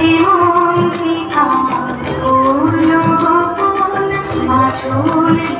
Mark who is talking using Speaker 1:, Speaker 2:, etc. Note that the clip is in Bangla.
Speaker 1: জীবন কি খাওয়া গোল গোপন আচল